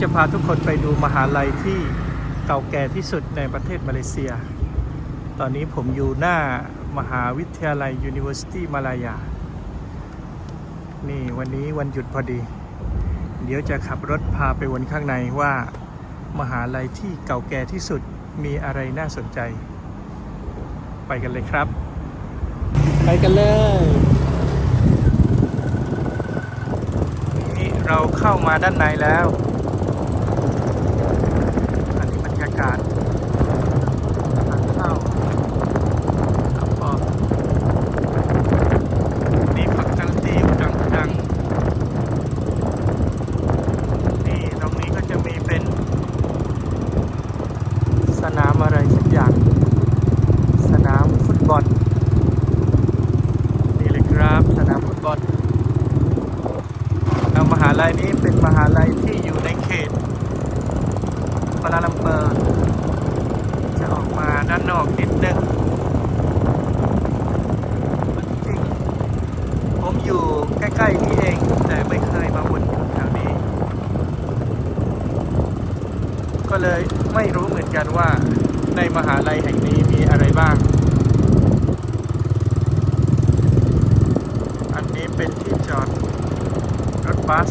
จะพาทุกคนไปดูมหาลัยที่เก่าแก่ที่สุดในประเทศมาเลเซีย ตอนนี้ผมอยู่หน้ามหาวิทยาลัย University มาลายา นี่วันนี้วันหยุดพอดี เดี๋ยวจะขับรถพาไปวนข้างในว่ามหาลัยที่เก่าแก่ที่สุดมีอะไรน่าสนใจ ไปกันเลยครับ ไปกันเลยนี่เราเข้ามาด้านในแล้ว อันนี้บรรยากาศทางเข้าแล้วก็นี่ฝักจังตีดังดังๆนี่ตรงนี้ก็จะมีเป็น สนามอะไรสักอย่าง สนามฟุตบอล ครับ สนามฟุตบอลทางมหาลัยนี้เป็นมหาลัยที่อยู่ในเขตปาลาลัมเปอร์จะออกมาด้านนอกนิดนึงจริงผมอยู่ใกล้ๆนี่เอง แต่ไม่เคยมาวนอยู่แถวนี้ ก็เลยไม่รู้เหมือนกันว่าในมหาลัยแห่งนี้มีอะไรบ้าง อันนี้เป็นที่จอด รถ บัส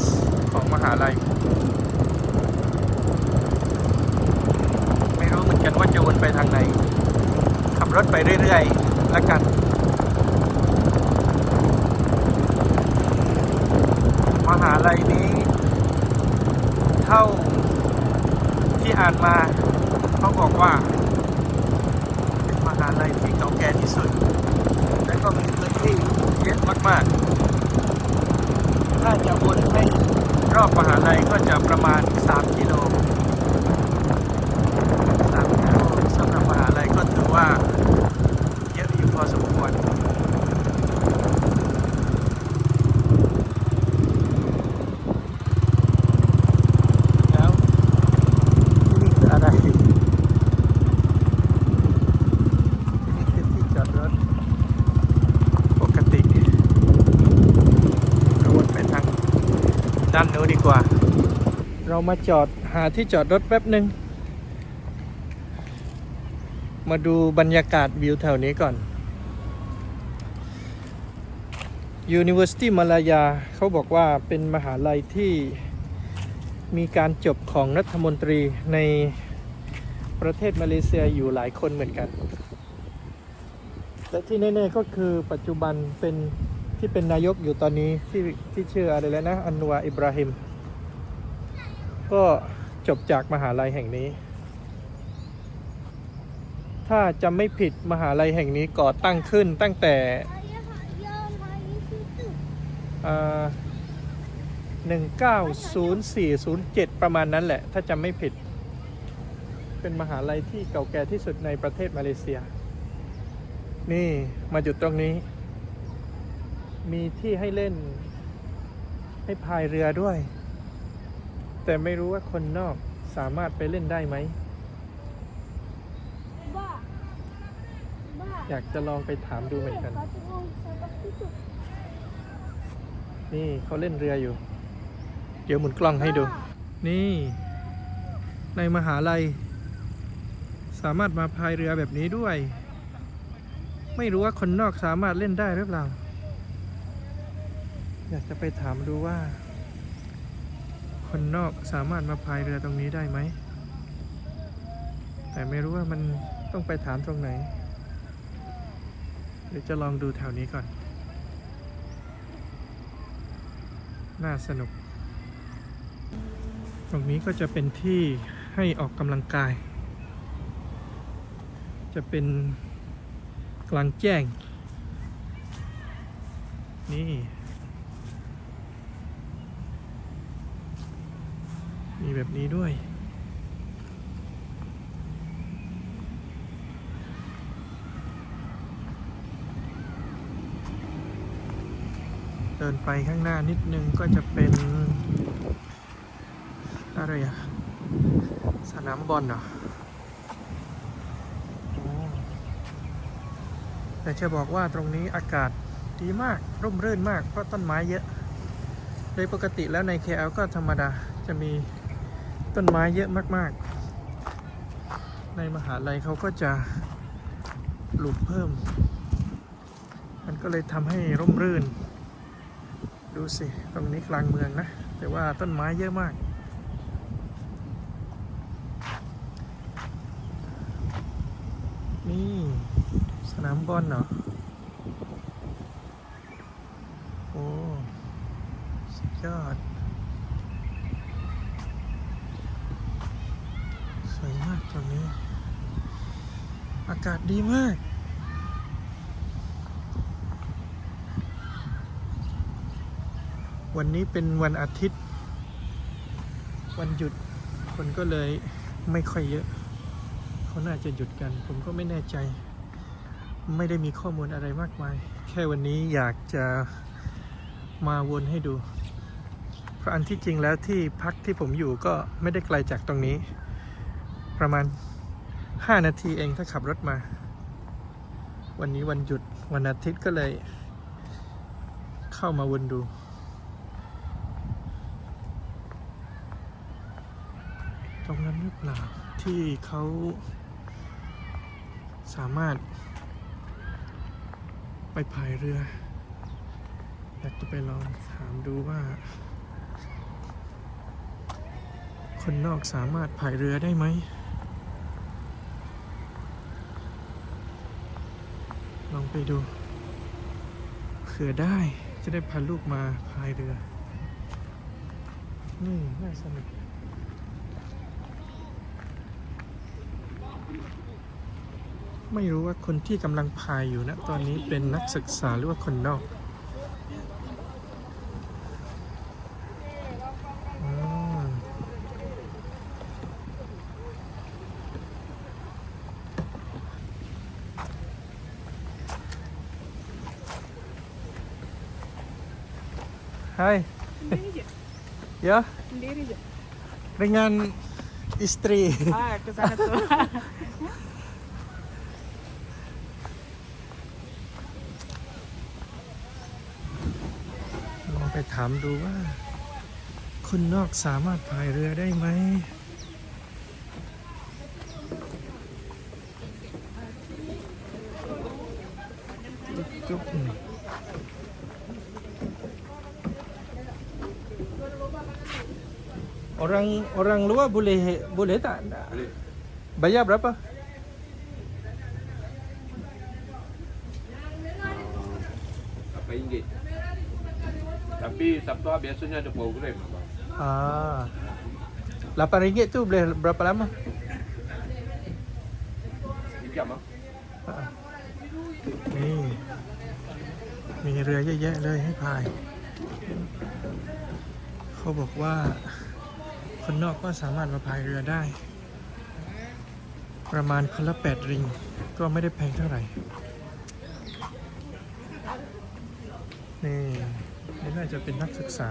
ของมหาลัย ไม่รู้เหมือนกันว่าจะวนไปทางไหน ขับรถไปเรื่อยๆแล้วกัน มหาลัยนี้ เท่าที่อ่านมาเขาบอกว่า เป็นมหาลัยที่เก่าแก่ที่สุด และก็มีพื้นที่เยอะมากๆ ถ้าจะวนให้รอบมหาลัยก็จะประมาณ 3 กิโล3กิโลสำหรับมหาลัยก็ถือว่าเยอะอยู่พอสมควร แล้วที่นี่คืออะไร ที่นี่คือที่จอดรถ ปกติ เราวนไปทางด้านโน้นดีกว่า เรามาจอดหาที่จอดรถแป๊บหนึ่ง มาดูบรรยากาศวิวแถวนี้ก่อน University มาลายาเขาบอกว่าเป็นมหาลัยที่มีการจบของรัฐมนตรีในประเทศมาเลเซียอยู่หลายคนเหมือนกัน และที่แน่ๆก็คือปัจจุบันเป็นที่เป็นนายกอยู่ตอนนี้ที่ที่ชื่ออะไรแล้วนะ อันวาอิบราฮิม ก็จบจากมหาลัยแห่งนี้ ถ้าจำไม่ผิดมหาลัยแห่งนี้ก่อตั้งขึ้นตั้งแต่หนึ่งเก้าศูนย์สี่ศูนย์เจ็ดประมาณนั้นแหละ ถ้าจำไม่ผิด เป็นมหาลัยที่เก่าแก่ที่สุดในประเทศมาเลเซีย นี่มาจุดตรงนี้ มีที่ให้เล่นให้พายเรือด้วย แต่ไม่รู้ว่าคนนอกสามารถไปเล่นได้ไหม อยากจะลองไปถามดูเหมือนกัน นี่เขาเล่นเรืออยู่ เดี๋ยวหมุนกล้องให้ดู นี่ ในมหาลัย สามารถมาพายเรือแบบนี้ด้วย ไม่รู้ว่าคนนอกสามารถเล่นได้หรือเปล่า อยากจะไปถามดูว่า คนนอกสามารถมาพายเรือตรงนี้ได้ไหม แต่ไม่รู้ว่ามันต้องไปถามตรงไหน เดี๋ยวจะลองดูแถวนี้ก่อน น่าสนุก ตรงนี้ก็จะเป็นที่ให้ออกกำลังกาย จะเป็นกลางแจ้ง นี่ มีแบบนี้ด้วย เดินไปข้างหน้านิดนึงก็จะเป็นอะไรอะสนามบอลเหรอแต่จะบอกว่าตรงนี้อากาศดีมากร่มรื่นมากเพราะต้นไม้เยอะ โดยปกติแล้วใน KL ก็ธรรมดาจะมี ต้นไม้เยอะมากๆ ในมหาลัยเขาก็จะปลูกเพิ่ม มันก็เลยทำให้ร่มรื่น ดูสิ ตรงนี้กลางเมืองนะ แต่ว่าต้นไม้เยอะมาก นี่ สนามบอลเหรอ โอ้สุดยอด สวยมากตรงนี้ อากาศ ดีมากวันนี้เป็นวันอาทิตย์ วันหยุดคนก็เลยไม่ค่อยเยอะ เขาน่าจะหยุดกัน ผมก็ไม่แน่ใจ ไม่ได้มีข้อมูลอะไรมากมาย แค่วันนี้อยากจะมาวนให้ดู เพราะอันที่จริงแล้วที่พักที่ผมอยู่ก็ไม่ได้ไกลจากตรงนี้ ประมาณ 5 นาทีเองถ้าขับรถมา วันนี้วันหยุดวันอาทิตย์ก็เลย เข้ามาวนดู ตรงนั้นหรือเปล่าที่เขาสามารถ ไปพายเรือ อยากจะไปลองถามดูว่า คนนอกสามารถพายเรือได้ไหม ลอง ไปดูเผื่อได้จะได้พาลูกมาพายเรือ นี่น่าสนุกไม่รู้ว่าคนที่กำลังพายอยู่นะ ตอนนี้เป็นนักศึกษาหรือว่าคนนอก ya Sendiri je. dengan istri. Ah, ke sana tuh. ลองไปถามดูว่า คนนอกสามารถพายเรือได้ไหม Orang orang luar boleh boleh tak? Boleh. Bayar berapa? Berapa ringgit? Tapi Sabtu ah biasanya ada program abang. Ah. RM8 tu boleh berapa lama? Sejam ah. นี่ มีเรือเยอะแยะเลยให้พาย เขาบอกว่า คนนอกก็สามารถมาพายเรือได้ ประมาณคนละแปดริง ก็ไม่ได้แพงเท่าไหร่ นี่นี่น่าจะเป็นนักศึกษา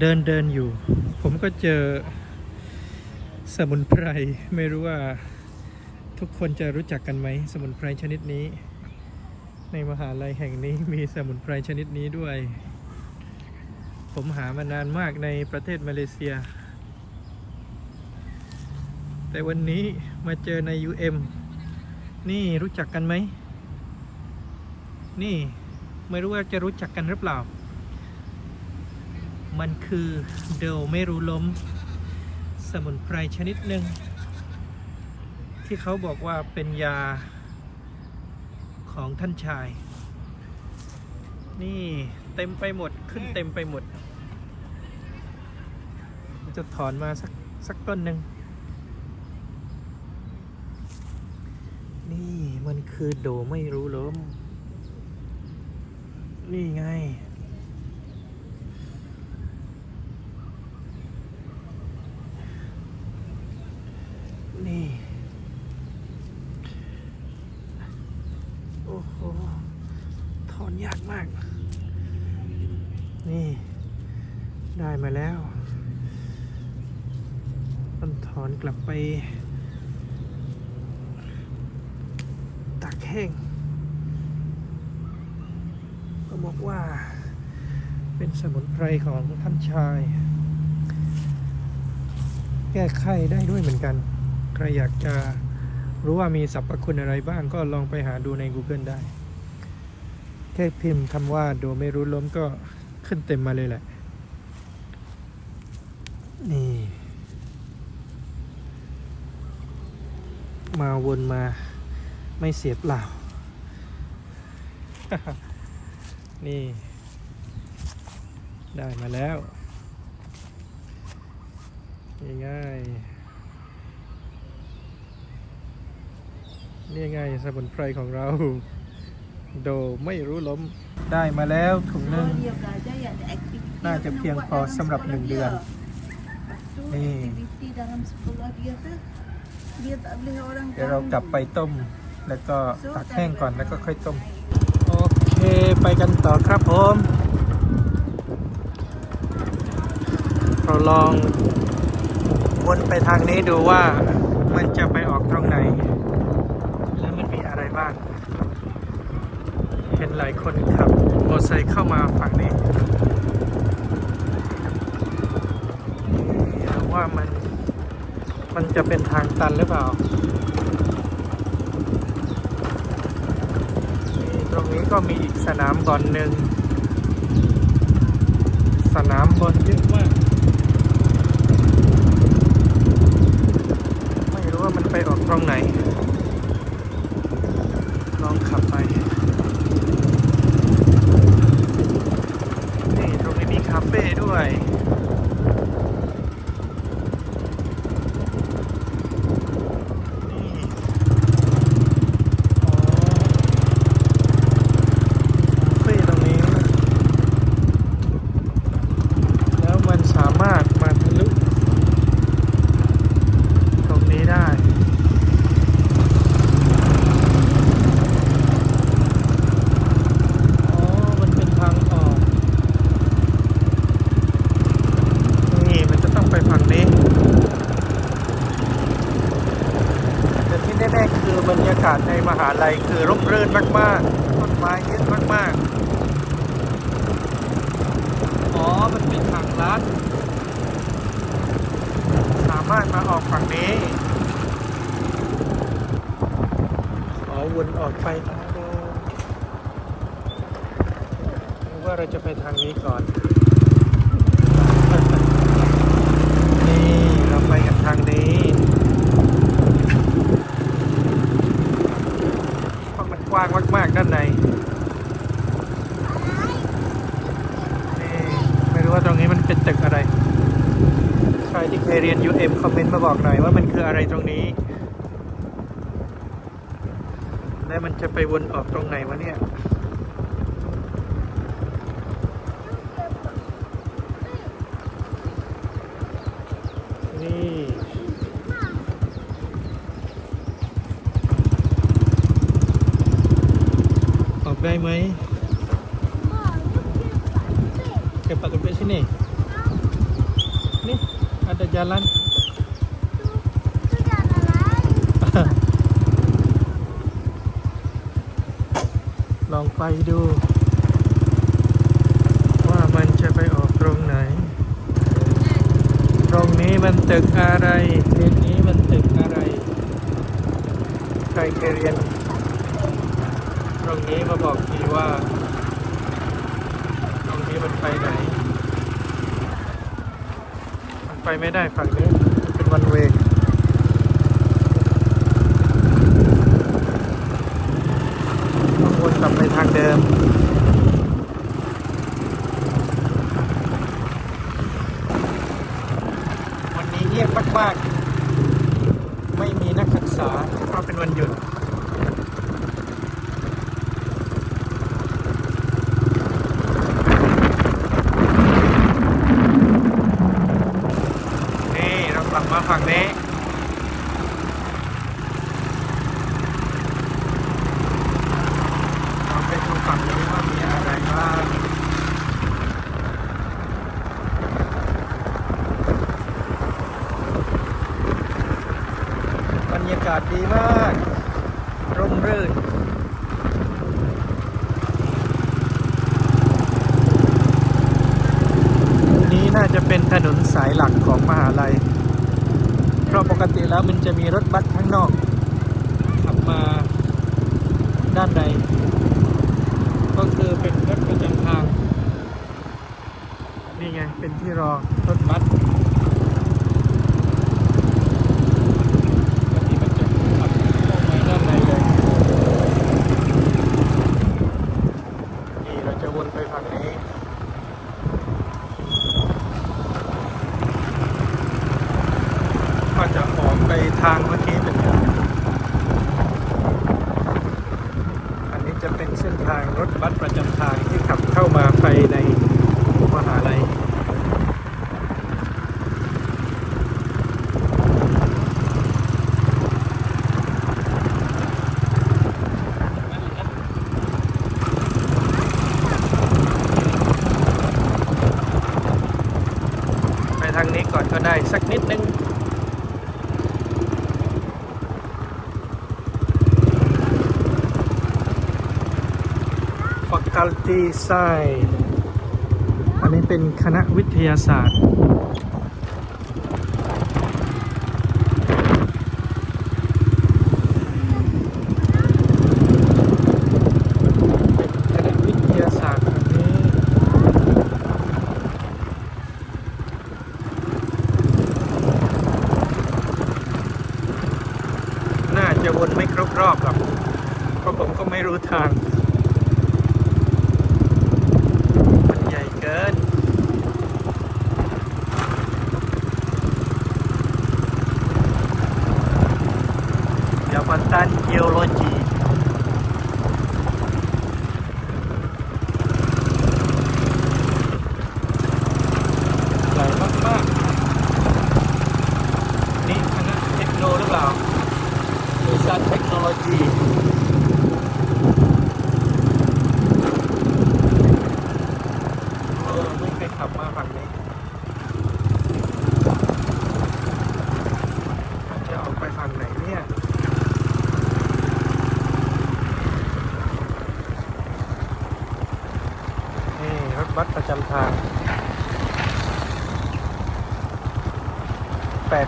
เดินเดินอยู่ ผมก็เจอสมุนไพร ไม่รู้ว่าทุกคนจะรู้จักกันไหม สมุนไพรชนิดนี้ ในมหาลัยแห่งนี้มีสมุนไพรชนิดนี้ด้วย ผมหามานานมากในประเทศมาเลเซีย แต่วันนี้มาเจอใน UM นี่รู้จักกันไหม นี่ไม่รู้ว่าจะรู้จักกันหรือเปล่า มันคือเดลไม่รู้ล้ม สมุนไพรชนิดหนึ่งที่เขาบอกว่าเป็นยา ของท่านชาย นี่เต็มไปหมดขึ้นเต็มไปหมด จะถอนมาสักสักต้นหนึ่งนี่มันคือโดไม่รู้ล้ม นี่ไง นี่ โอ้โห ถอน ยากมาก นี่ได้มาแล้วต้องถอนกลับไปตากแห้ง ก็บอกว่าเป็นสมุนไพรของท่านชาย แก้ไข้ได้ด้วยเหมือนกัน ใครอยากจะรู้ว่ามีสรรพคุณอะไรบ้างก็ลองไปหาดูใน Google ได้ แค่พิมพ์คำว่าโดไม่รู้ล้มก็ขึ้นเต็มมาเลยแหละ นี่ มาวนมาไม่เสียเปล่า นี่ ได้มาแล้ว ง่ายๆนี่ไงสมุนไพรของเรา โดไม่รู้ล้ม ได้มาแล้วถุงหนึ่งน่าจะเพียงพอสำหรับหนึ่งเดือน นี่เดี๋ยวเรากลับไปต้ม แล้วก็ตักแห้งก่อนแล้วก็ค่อยต้ม โอเค ไปกันต่อครับผมเราลองวนไปทางนี้ดูว่ามันจะไปออกตรงไหน แล้วมันมีอะไรบ้าง เห็นหลายคนขับมอเตอร์ไซค์เข้ามาฝั่งนี้ว่ามันมันจะเป็นทางตันหรือเปล่าตรงนี้ก็มีอีกสนามบอลหนึ่ง สนามบอลเยอะมากไม่รู้ว่ามันไปออกตรงไหน ลองขับไป นี่ตรง นี้ด้วย นี่อ๋อคาเฟ่ตรงนี้ แล้วมันสามารถมาทะลุตรงนี้ได้ อ๋อ มันเป็นทางออก นี่มันจะต้องไปฝั่งนี้ แต่ที่แน่ๆคือบรรยากาศในมหาลัยคือร่มรื่น มากๆ ต้นไม้เยอะมากๆ อ๋อ มันเป็นทางลัด สามารถมาออกฝั่งนี้ ขอวนออกไปทางเดิมหรือว่าเราจะไปทางนี้ก่อน นี่เราไปกันทางนี้เพราะมันกว้างมากๆด้านใน นี่ไม่รู้ว่าตรงนี้มันเป็นตึกอะไร ใครที่เคยเรียน UM คอมเมนต์มา บอกหน่อยว่ามันคืออะไรตรงนี้ และมันจะไปวนออกตรงไหนวะเนี่ยนี่ออกได้ไหม Cepat sampai sini. Ni ada jalan. lah. ลอง ไปดู ว่ามันจะไปออกตรงไหน ตรงนี้มันตึกอะไรเรื่องนี้มันตึกอะไร ใครเคยเรียน ตรงนี้มาบอกทีว่า ตรงนี้มันไปไหน มันไปไม่ได้ฝั่งนี้มันเป็นวันเวต้องว นทางเดิม วันนี้เงียบมากๆ ไม่มีนักศึกษาเพราะเป็นวันหยุดนี่เรากลับมาฝั่งนี้ เราไปดูฝั่งนี้ว่ามีอะไรบ้าง บรรยากาศดีมาก ร่มรื่น น ถนนสายหลักของมหาลัย เพราะปกติแล้วมันจะมีรถบัสข้างนอก ขับมาด้านใน ก็คือเป็นรถประจำทาง นี่ไง เป็นที่ รอรถบัสปกติมันจะขับเข้ามาด้านในเลย นี่เราจะวนไปฝั่งนี้ ก็จะออกไปทางเมื่อกี้เป็นอันนี้จะเป็นเส้นทางรถบัสประจำทางที่ขับเข้ามาภายในมหาลัย ไปทางนี้ก่อนก็ได้สักนิดนึงฟัก u l t y Science อันนี้เป็นคณะวิทยาศาสตร์ 有逻辑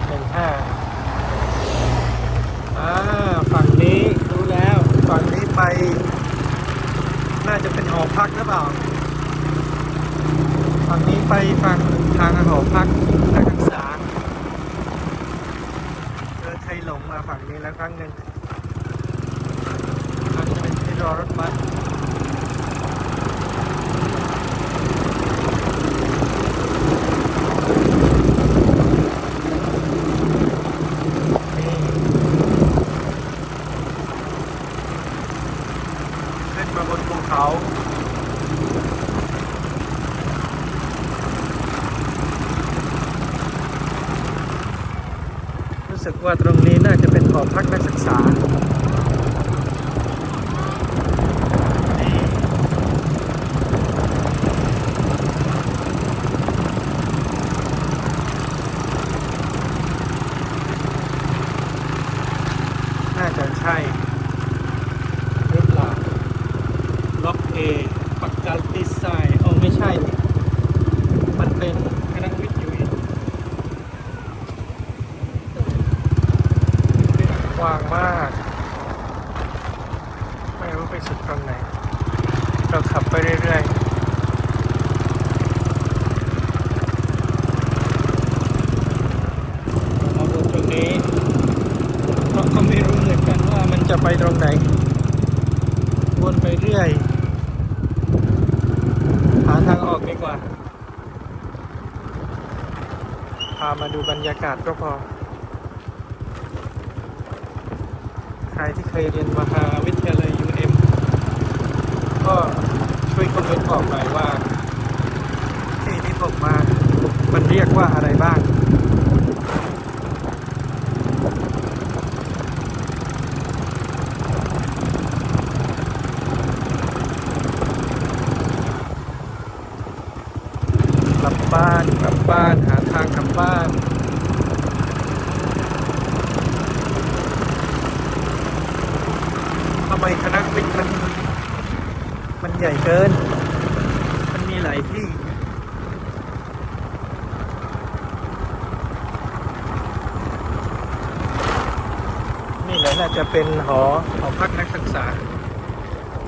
815อ่าฝั่งนี้รู้แล้ว ฝั่งนี้ไป น่าจะเป็นหอพักหรือเปล่า ฝั่งนี้ไปฝั่งทางหอพักนักศึกษาเออเคยหลงมาฝั่งนี้แล้วครั้งหนึ่งมันจะเป็นที่รอรถบัสนี่ ขึ้นมาบนภูเขา รู้สึก ว่าตรงนี้น่าจะเป็นหอพักนักศึกษานี่น่าจะใช่ หรือเปล่าล็อกเอปักกัลติไซโอ้ไม่ใช่นี่มันเป็นคณะวิทยุกว้างมาก ไม่รู้ไปสุดตรงไหน เราขับไปเรื่อยๆเราดูตรงนี้เราก็ไม่รู้เหมือนกันว่ามันจะไปตรงไหน วนไป เรื่อยหาทางออกดีกว่า พามาดูบรรยากาศก็พอ ใครที่เคยเรียนมหาวิทยาลัย UM ก็ช่วยคอมเมนต์บอกหน่อยว่า ที่ที่ผมมา มันเรียกว่าอะไรบ้าง บ้านกลับบ้านหาทางกลับบ้านทำไมคณะปิดมัน มันใหญ่เกิน มันมีหลายที่นี่และน่าจะเป็นหอหอพักนักศึกษา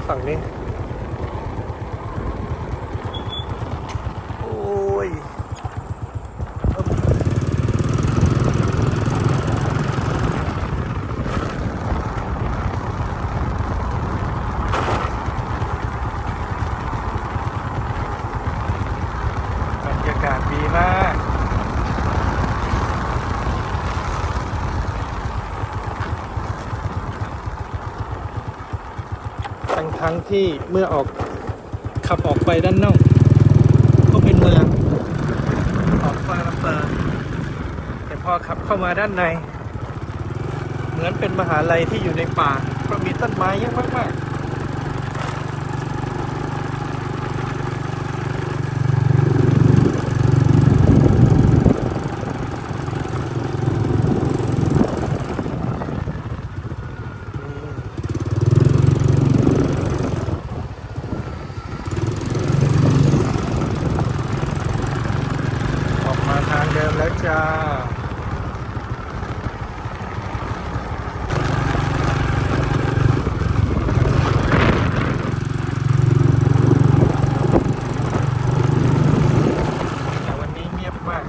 ฝั่งนี้ ที่เมื่อออกขับออกไปด้านนอก ก็เป็นเมืองออกฟาลัมเปอร์แต่พอขับเข้ามาด้านใน เหมือนเป็นมหาลัยที่อยู่ในป่าเพราะมีต้นไม้เยอะมากๆ ออกมาทางเดิมแล้วจ้า แต่วันนี้เงียบมาก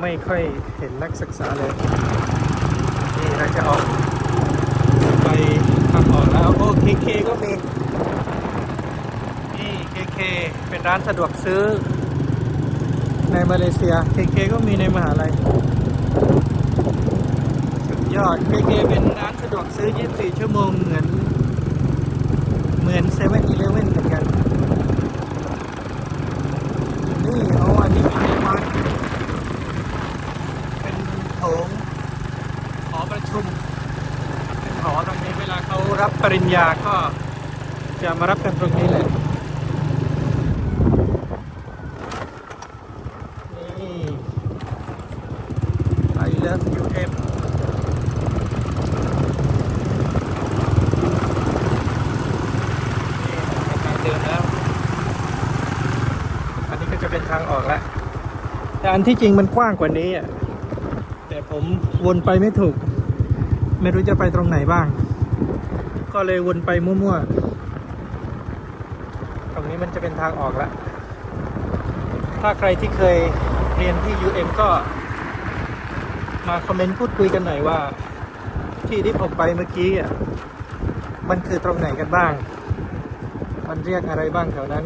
ไม่ค่อยเห็นนักศึกษาเลย นี่เราจะออกไปทางออกแล้วโอ้เคเคก็มีนี่เคเคเป็นร้านสะดวกซื้อ ในมาเลเซียเคเคก็มีในมหาลัยสุดยอดเคเคเป็นร้านสะดวกซื้อ 24 ชั่วโมงเหมือนเหมือนเซเว่นอีเลเว่นเหมือนกัน นี่เอาอันนี้เป็นไม้เป็นโถงหอประชุม เป็นหอตรงนี้เวลาเขา ริญญาก็จะมารับกันตรงนี้เลยนี่ I love UM นี่ทางเดินแล้วอันนี้ก็จะเป็นทางออกแล้ว แต่อันที่จริงมันกว้างกว่านี้อะ แต่ผมวนไปไม่ถูก ไม่รู้จะไปตรงไหนบ้าง ก็เลยวนไปมั่วๆ ตรงนี้มันจะเป็นทางออกแล้วถ้าใครที่เคยเรียนที่ UM ก็ มาคอมเมนต์พูดคุยกันหน่อยว่า ที่ที่ผมไปเมื่อกี้อะ มันคือตรงไหนกันบ้าง มันเรียกอะไรบ้างแถวนั้น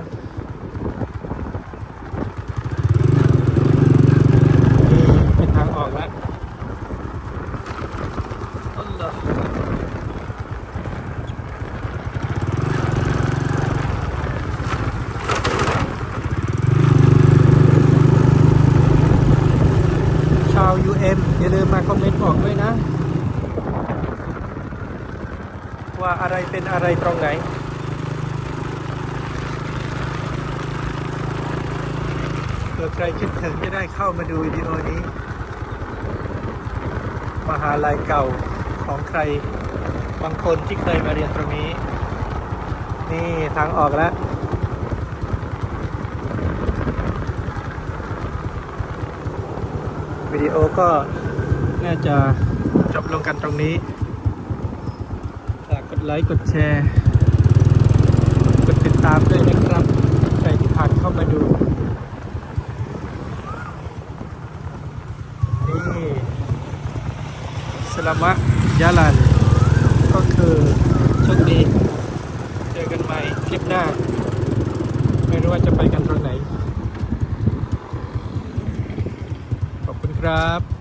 เป็นทางออกแล้วอัลลอฮ์ชาว UM อย่าลืมมาคอมเมนต์บอกด้วยนะ ว่า อะไรเป็นอะไรตรงไหนเผื่อใครคิดถึงจะได้เข้ามาดูวิดีโอนี้ มหาลัยเก่าของใครบางคนที่เคยมาเรียนตรงนี้ นี่ทางออกแล้ววิดีโอก็น่าจะจบลงกันตรงนี้ ดไลค์ กดแชร์ กดติดตามด้วยนะครับ ใครที่ผ่านเข้ามาดู นี่สลามะยาลัน ก็คือโชคดี เจอกันใหม่คลิปหน้า ไม่รู้ว่าจะไปกันตรงไหน ขอบคุณครับ